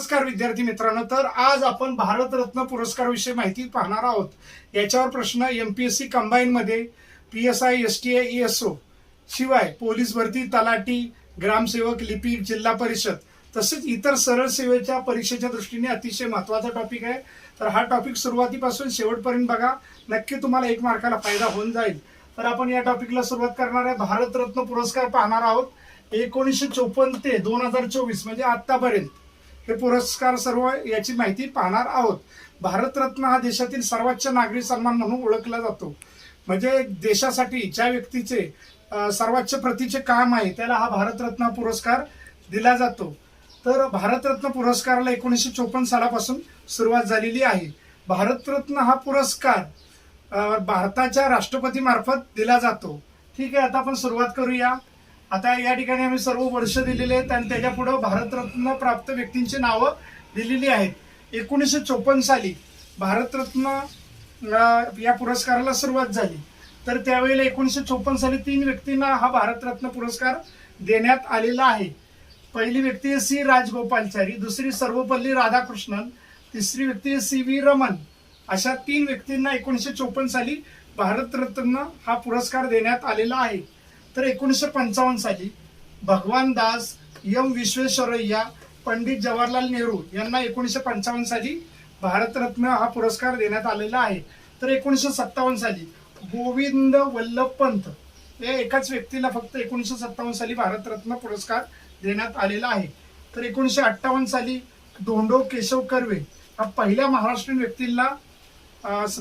नमस्कार विद्यार्थी मित्रांनो तर आज आपण भारतरत्न पुरस्कार विषयी माहिती पाहणार आहोत. याच्यावर प्रश्न एमपीएससी कंबाईन मध्ये P S I S T I S O शिवाय पोलीस भरती तलाठी ग्रामसेवक लिपिक जिल्हा परिषद तसेच इतर सरळ सेवेच्या परीक्षेच्या दृष्टीने अतिशय महत्त्वाचा टॉपिक आहे. तर हा टॉपिक सुरुवातीपासून शेवटपर्यंत बघा. नक्की तुम्हाला एक मार्काला फायदा होऊन जाईल. तर आपण या टॉपिकला सुरुवात करणार आहे. भारतरत्न पुरस्कार पाहणार आहोत. एकोणीसशे चोपन्न ते दोन हजार चोवीस म्हणजे आतापर्यंत हे पुरस्कार सर्व याची माहिती पाहणार आहोत. भारतरत्न हा देशातील सर्वोच्च नागरी सन्मान म्हणून ओळखला जातो. म्हणजे देशासाठी ज्या व्यक्तीचे सर्वोच्च प्रतीचे काम आहे त्याला हा भारतरत्न पुरस्कार दिला जातो. तर भारतरत्न पुरस्काराला एकोणीसशे चोपन्न सालापासून सुरुवात झालेली आहे. भारतरत्न हा पुरस्कार भारताच्या राष्ट्रपतीमार्फत दिला जातो. ठीक आहे आता आपण सुरुवात करूया. आता या ठिकाणी आम्ही सर्व वर्ष दिलेले आहेत आणि त्याच्या पुढे भारतरत्न प्राप्त व्यक्तींची नावं दिलेली आहेत. एकोणीसशे चोपन्न साली भारतरत्न या पुरस्काराला सुरुवात झाली. तर त्यावेळेला एकोणीसशे चोपन्न साली तीन व्यक्तींना हा भारतरत्न पुरस्कार देण्यात आलेला आहे. पहिली व्यक्ती आहे सी राजगोपालचारी दुसरी सर्वपल्ली राधाकृष्णन तिसरी व्यक्ती आहे सी व्ही रमन. अशा तीन व्यक्तींना एकोणीसशे चोपन्न साली भारतरत्न हा पुरस्कार देण्यात आलेला आहे. तर एकोणीसशे पंचावन्न साली भगवान दास यम विश्वेश्वरय्या पंडित जवाहरलाल नेहरू यांना एकोणीसशे पंचावन्न साली भारतरत्न हा पुरस्कार देण्यात आलेला आहे. तर एकोणीसशे सत्तावन्न साली गोविंद वल्लभ पंत या एकाच व्यक्तीला फक्त एकोणीसशे सत्तावन्न साली भारतरत्न पुरस्कार देण्यात आलेला आहे. तर एकोणीसशे अठ्ठावन्न साली धोंडो केशव कर्वे हा पहिल्या महाराष्ट्रीयन व्यक्तीला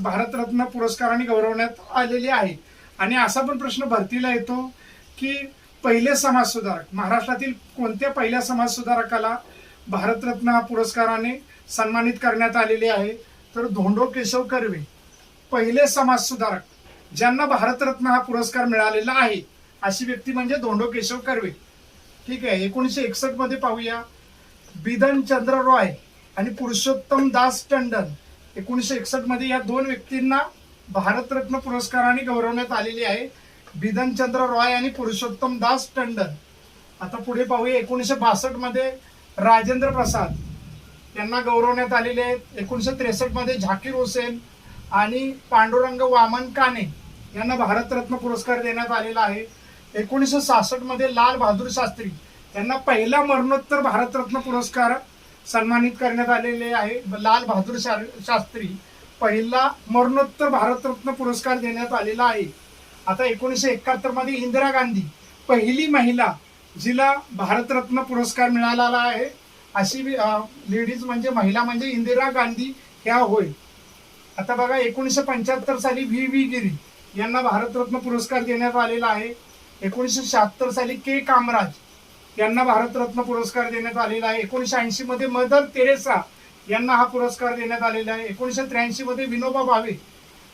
भारतरत्न पुरस्काराने गौरवण्यात आलेले आहे. आणि असा पण प्रश्न भरतीला येतो की पहिले समाजसुधारक महाराष्ट्रातील कोणत्या पहिल्या समाजसुधारकाला भारतरत्न हा पुरस्काराने सन्मानित करण्यात आलेले आहे? तर धोंडो केशव कर्वे पहिले समाजसुधारक ज्यांना भारतरत्न हा पुरस्कार मिळालेला आहे अशी व्यक्ती म्हणजे धोंडो केशव कर्वे. ठीक आहे एकोणीसशे एकसष्टमध्ये पाहूया. बिधन चंद्र रॉय आणि पुरुषोत्तम दास टंडन एकोणीसशे एकसष्टमध्ये या दोन व्यक्तींना भारतरत्न पुरस्काराने गौरवण्यात आलेले आहे. बिधनचंद्र रॉय आणि पुरुषोत्तम दास टंडन. आता पुढे पाहूया. एकोणीसशे बासष्टमध्ये राजेंद्र प्रसाद यांना गौरवण्यात आलेले आहेत. एकोणीसशे त्रेसष्टमध्ये झाकीर हुसेन आणि पांडुरंग वामन काने यांना भारतरत्न पुरस्कार देण्यात आलेला आहे. एकोणीसशे सहासष्टमध्ये लाल बहादूर शास्त्री यांना पहिला मरणोत्तर भारतरत्न पुरस्कार सन्मानित करण्यात आलेले आहे. लाल बहादूर शा- शास्त्री पहिला मरणोत्तर भारतरत्न पुरस्कार देण्यात आलेला आहे. आता एकोणीसशे एकाहत्तरमध्ये इंदिरा गांधी पहिली महिला जिला भारतरत्न पुरस्कार मिळालेला आहे. अशी लेडीज म्हणजे महिला म्हणजे इंदिरा गांधी ह्या होय. आता बघा एकोणीसशे पंच्याहत्तर साली व्ही. व्ही. गिरी यांना भारतरत्न पुरस्कार देण्यात आलेला आहे. एकोणीसशे शहात्तर साली के. कामराज यांना भारतरत्न पुरस्कार देण्यात आलेला आहे. एकोणीसशे ऐंशी मध्ये मदर तेरेसा यांना हा पुरस्कार देण्यात आलेला आहे. एकोणीसशे त्र्याऐंशी मध्ये विनोबा भावे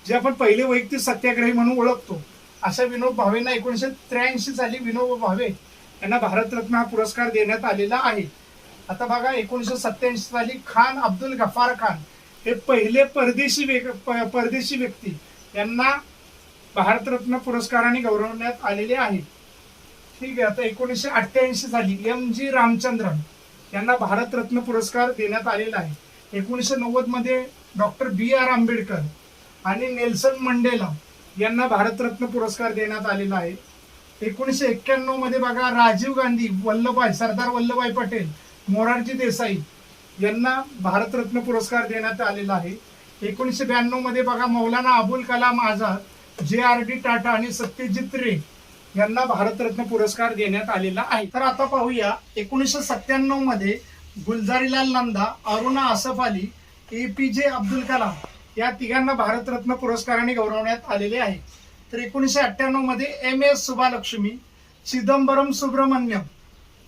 जे आपण पहिले वैयक्तिक सत्याग्रही म्हणून ओळखतो अशा विनोद भावेंना एकोणीसशे त्र्याऐंशी साली विनोबा भावे यांना भारतरत्न हा पुरस्कार देण्यात आलेला आहे. आता बघा एकोणीसशे सत्याऐंशी साली खान अब्दुल गफार खान हे पहिले परदेशी वेग- प- परदेशी व्यक्ती यांना भारतरत्न पुरस्काराने गौरवण्यात आलेले आहे. ठीक आहे आता एकोणीसशे अठ्ठ्याऐंशी साली एम जी रामचंद्रन यांना भारतरत्न पुरस्कार देण्यात आलेला आहे. एकोणीसशे नव्वदमध्ये डॉक्टर बी आर आंबेडकर आणि नेल्सन मंडेला यांना भारतरत्न पुरस्कार देण्यात आलेला आहे. एकोणीसशे एक्क्याण्णवमध्ये बघा राजीव गांधी वल्लभभाई सरदार वल्लभभाई पटेल मोरारजी देसाई यांना भारतरत्न पुरस्कार देण्यात आलेला आहे. एकोणीसशे ब्याण्णवमध्ये बघा मौलाना अबुल कलाम आझाद जे आर डी टाटा आणि सत्यजित रे यांना भारतरत्न पुरस्कार देण्यात आलेला आहे. तर आता पाहूया एकोणीसशे सत्त्याण्णवमध्ये Gulzarilal Nanda Aruna Asaf Ali A P J Abdul Kalam या तिघांना भारतरत्न पुरस्काराने गौरवण्यात आलेले आहे. तर एकोणीसशे अठ्ठ्याण्णवमध्ये एम एस सुभालक्ष्मी चिदंबरम सुब्रमण्यम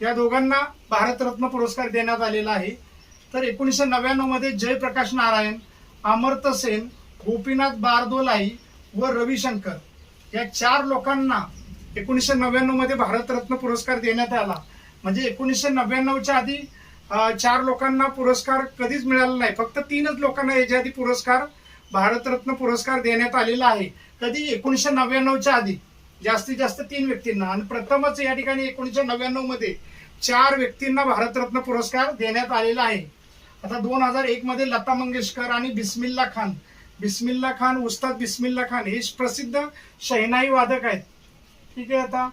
या दोघांना भारतरत्न पुरस्कार देण्यात आलेला आहे. तर एकोणीसशे नव्याण्णवमध्ये जयप्रकाश नारायण अमर्त्य सेन गोपीनाथ बारदोलाई व रविशंकर या चार लोकांना एकोणीसशे नव्याण्णवमध्ये भारतरत्न पुरस्कार देण्यात आला. म्हणजे एकोणीसशे नव्याण्णवच्या आधी चार लोकांना पुरस्कार कधीच मिळाला नाही. फक्त तीनच लोकांना याच्या आधी पुरस्कार भारतरत्न पुरस्कार देण्यात आलेला आहे. कधी? एकोणीसशे नव्याण्णवच्या आधी. जास्तीत जास्त तीन व्यक्तींना. आणि प्रथमच या ठिकाणी एकोणीसशे नव्याण्णवमध्ये चार व्यक्तींना भारतरत्न पुरस्कार देण्यात आलेला आहे. आता दोन हजार एक मध्ये लता मंगेशकर आणि बिस्मिल्ला खान. बिस्मिल्ला खान उस्ताद बिस्मिल्ला खान हे प्रसिद्ध शहनाई वादक आहेत. ठीक आहे आता.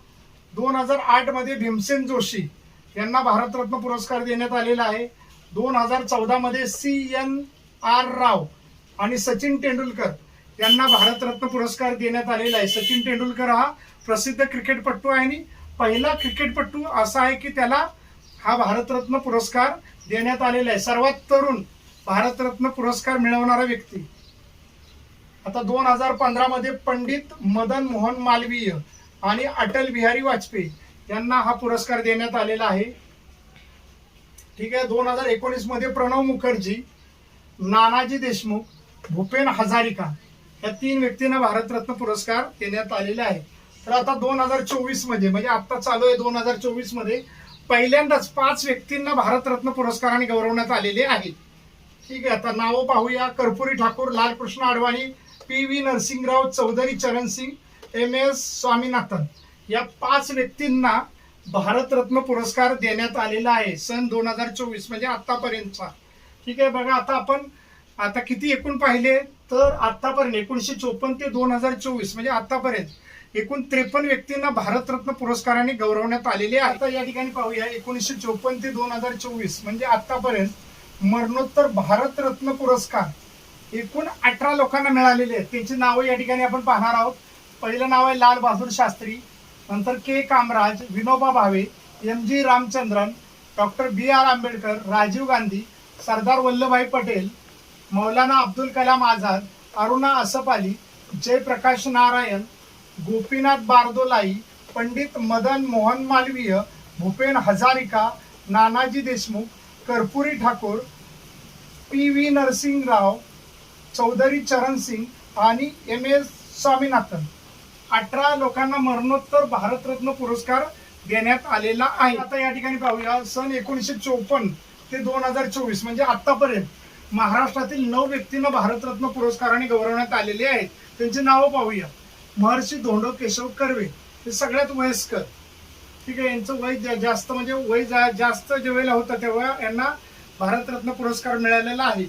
दोन हजार आठमध्ये भीमसेन जोशी. यांना भारतरत्न पुरस्कार देण्यात आलेला आहे. दोन हजार चौदामध्ये सी एन आर राव आणि सचिन तेंडुलकर यांना भारतरत्न पुरस्कार देण्यात आलेला आहे. सचिन तेंडुलकर हा प्रसिद्ध क्रिकेटपटू आहे आणि पहिला क्रिकेटपटू असा आहे की त्याला हा भारतरत्न पुरस्कार देण्यात आलेला आहे. सर्वात तरुण भारतरत्न पुरस्कार मिळवणारा व्यक्ती. आता दोन हजार पंधरामध्ये पंडित मदन मोहन मालवीय आणि अटल बिहारी वाजपेयी यांना हा पुरस्कार देण्यात आलेला आहे. ठीक आहे दोन हजार एकोणीसमध्ये प्रणव मुखर्जी नानाजी देशमुख भूपेन हजारिका या तीन व्यक्तींना भारतरत्न पुरस्कार देण्यात आलेले आहे. तर आता दोन हजार चोवीसमध्ये म्हणजे आता चालू आहे दोन हजार चोवीसमध्ये पहिल्यांदाच पाच व्यक्तींना भारतरत्न पुरस्काराने गौरवण्यात आलेले आहेत ठीक आहे आता नावं पाहूया. Karpoori Thakur Lal Krishna Advani P V Narasimha Rao Chaudhary Charan Singh M S Swaminathan. या पाच व्यक्तींना भारतरत्न पुरस्कार देण्यात आलेला आहे सन दोन हजार चोवीस म्हणजे आतापर्यंतचा ठीक आहे बघा आता आपण आता किती एकूण पाहिले तर आतापर्यंत एकोणीसशे चोपन्न ते दोन हजार चोवीस म्हणजे आतापर्यंत एकूण त्रेपन्न व्यक्तींना भारतरत्न पुरस्काराने गौरवण्यात आलेले आहे. आता या ठिकाणी पाहूया एकोणीसशे चोपन्न ते दोन हजार चोवीस म्हणजे आतापर्यंत मरणोत्तर भारतरत्न पुरस्कार एकूण अठरा लोकांना मिळालेले आहेत. त्यांची नावं या ठिकाणी आपण पाहणार आहोत. पहिलं नाव आहे लाल बहादूर शास्त्री नंतर K Kamaraj Vinoba Bhave M G Ramachandran doctor B R Ambedkar Rajiv Gandhi Sardar Vallabhbhai Patel Maulana Abdul Kalam Azad Aruna Asaf Ali Jayaprakash Narayan Gopinath Bordoloi Pandit Madan Mohan Malaviya Bhupen Hazarika Nanaji Deshmukh Karpoori Thakur P V Narasimha Rao Chaudhary Charan Singh आणि M S Swaminathan. अठरा लोकांना मरणोत्तर भारतरत्न पुरस्कार देण्यात आलेला आहे. आता या ठिकाणी पाहूया सन एकोणीसशे चोपन्न ते दोन हजार चोवीस म्हणजे आतापर्यंत महाराष्ट्रातील नऊ व्यक्तींना भारतरत्न पुरस्काराने गौरवण्यात आलेले आहेत. त्यांची नावं पाहूया. महर्षी धोंडो केशव कर्वे हे सगळ्यात वयस्कर ठीक आहे यांचं वय जा- जास्त म्हणजे वय जा- जास्त जेवेळेला होतं तेव्हा यांना भारतरत्न पुरस्कार मिळालेला आहे.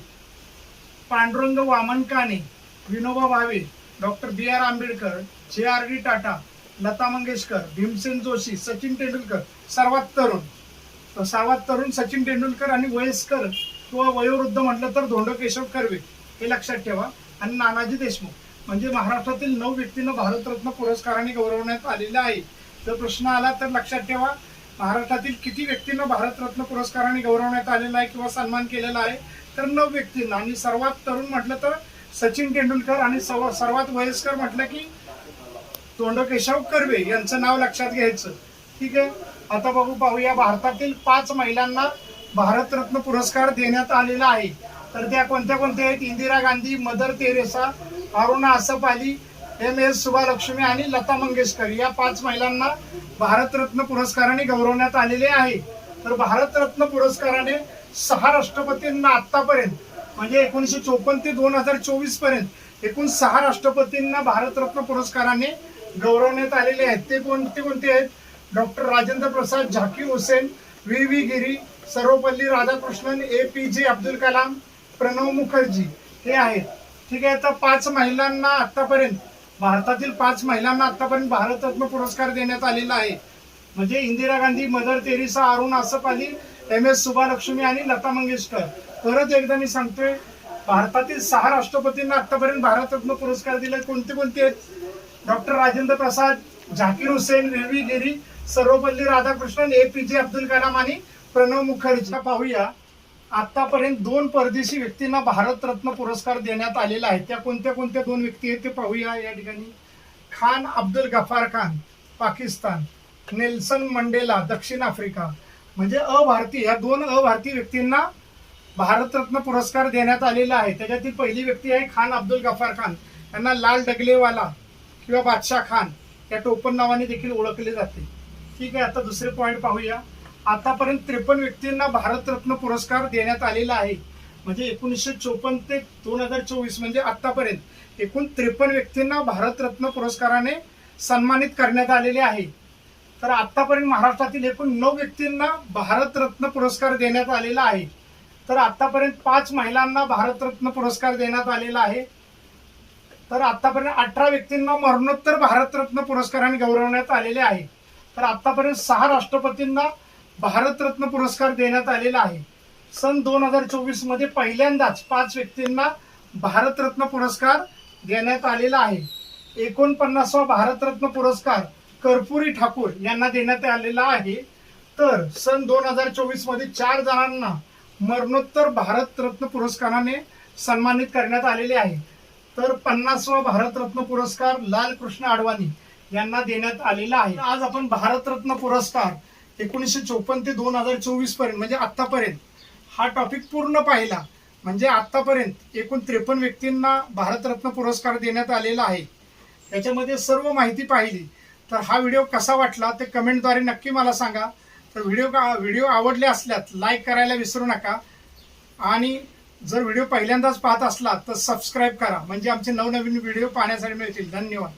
Pandurang Vaman Kane Vinoba Bhave doctor B R Ambedkar J R D Tata Lata Mangeshkar Bhimsen Joshi Sachin Tendulkar सर्वात तरुण. सर्वात तरुण सचिन तेंडुलकर आणि वयस्कर किंवा वयोवृद्ध म्हटलं तर धोंडो केशव कर्वे. हे लक्षात ठेवा. आणि नानाजी देशमुख. म्हणजे महाराष्ट्रातील नऊ व्यक्तींना भारतरत्न पुरस्काराने गौरवण्यात आलेले आहे. जर प्रश्न आला तर लक्षात ठेवा. महाराष्ट्रातील किती व्यक्तींना भारतरत्न पुरस्काराने गौरवण्यात आलेला आहे किंवा सन्मान केलेला आहे? तर नऊ व्यक्तींना. आणि सर्वात तरुण म्हटलं तर सचिन तेंडुलकर आणि सर्व- सर्वात वयस्कर म्हटलं की तोंड केशव कर्वे यांचं नाव लक्षात घ्यायचं. ठीक आहे? आता बघू पाहूया. भारतातील पाच महिलांना भारतरत्न पुरस्कार देण्यात आलेला आहे. तर त्या कोणत्या कोणत्या आहेत? Indira Gandhi Mother Teresa Aruna Asaf Ali M S Subbulakshmi आणि लता मंगेशकर. या पाच महिलांना भारतरत्न पुरस्काराने गौरवण्यात आलेले आहे. तर भारतरत्न पुरस्काराने सहा राष्ट्रपतींना आतापर्यंत म्हणजे एकोणीसशे चोपन्न ते दोन हजार चोवीसपर्यंत एकूण सहा राष्ट्रपतींना भारतरत्न पुरस्काराने गौरवण्यात आलेले आहेत. ते कोणते कोणते आहेत? Doctor Rajendra Prasad Zakir Hussain V V Giri Sarvepalli Radhakrishnan A P J Abdul Kalam Pranab Mukherjee हे आहेत. ठीक आहे तर पाच महिलांना आतापर्यंत भारतातील पाच महिलांना आतापर्यंत भारतरत्न पुरस्कार देण्यात आलेला आहे. म्हणजे Indira Gandhi Mother Teresa Arun Asaf Ali M S Subbulakshmi आणि लता मंगेशकर. परत एकदा मी सांगतोय भारतातील सहा राष्ट्रपतींना आतापर्यंत भारतरत्न पुरस्कार दिले कोणते कोणते आहेत? Doctor Rajendra Prasad Zakir Hussain रेवी Giri Sarvepalli Radhakrishnan A P J Abdul Kalam आणि प्रणव मुखर्जी पाहूया. आतापर्यंत दोन परदेशी व्यक्तींना भारतरत्न पुरस्कार देण्यात आलेला आहे. त्या कोणत्या कोणत्या दोन व्यक्ती आहेत ते पाहूया या ठिकाणी. खान अब्दुल गफार खान पाकिस्तान. नेल्सन मंडेला दक्षिण आफ्रिका. म्हणजे अभारतीय या दोन अभारतीय व्यक्तींना भारतरत्न पुरस्कार देण्यात आलेला आहे. त्याच्यातील पहिली व्यक्ती आहे खान अब्दुल गफार खान. यांना लाल डगलेवाला किंवा बादशाह खान या टोपण नावाने देखील ओळखले जाते. ठीक आहे आता दुसरे पॉईंट पाहूया. आतापर्यंत त्रेपन्न व्यक्तींना भारतरत्न पुरस्कार देण्यात आलेला आहे. म्हणजे एकोणीसशे चोपन्न ते दोन हजार चोवीस म्हणजे आतापर्यंत एकूण त्रेपन्न व्यक्तींना भारतरत्न पुरस्काराने सन्मानित करण्यात आलेले आहे. तर आतापर्यंत महाराष्ट्रातील एकूण नऊ व्यक्तींना भारतरत्न पुरस्कार देण्यात आलेला आहे. तर आतापर्यंत पाच महिलांना भारतरत्न पुरस्कार देण्यात आलेला आहे. तर आतापर्यंत अठरा व्यक्तींना मरणोत्तर भारतरत्न पुरस्काराने गौरवण्यात आलेले आहे. तर आतापर्यंत सहा राष्ट्रपतींना भारतरत्न पुरस्कार देण्यात आलेला आहे. सन दोन हजार चोवीसमध्ये पहिल्यांदाच पाच व्यक्तींना भारतरत्न पुरस्कार देण्यात आलेला आहे. एकोणपन्नासवा भारतरत्न पुरस्कार कर्पुरी ठाकूर यांना देण्यात आलेला आहे. तर सन दोन हजार चोवीसमध्ये चार जणांना मरणोत्तर भारतरत्न पुरस्काराने सन्मानित करण्यात आलेले आहे. तर पन्नासवा भारतरत्न पुरस्कार लालकृष्ण अडवाणी यांना देण्यात आलेला आहे. आज आपण भारतरत्न पुरस्कार एकोणीसशे चोपन्न ते दोन हजार चोवीसपर्यंत म्हणजे आतापर्यंत हा टॉपिक पूर्ण पाहिला. म्हणजे आतापर्यंत एकूण त्रेपन्न व्यक्तींना भारतरत्न पुरस्कार देण्यात आलेला आहे. त्याच्यामध्ये सर्व माहिती पाहिली. तर हा व्हिडिओ कसा वाटला ते कमेंटद्वारे नक्की मला सांगा. तर व्हिडिओ का व्हिडिओ आवडले असल्यास लाईक करायला विसरू नका. आणि जर व्हिडिओ पहिल्यांदाच पाहत असला तर सबस्क्राईब करा. म्हणजे आमचे नवनवीन व्हिडिओ पाहण्यासाठी मिळतील. धन्यवाद.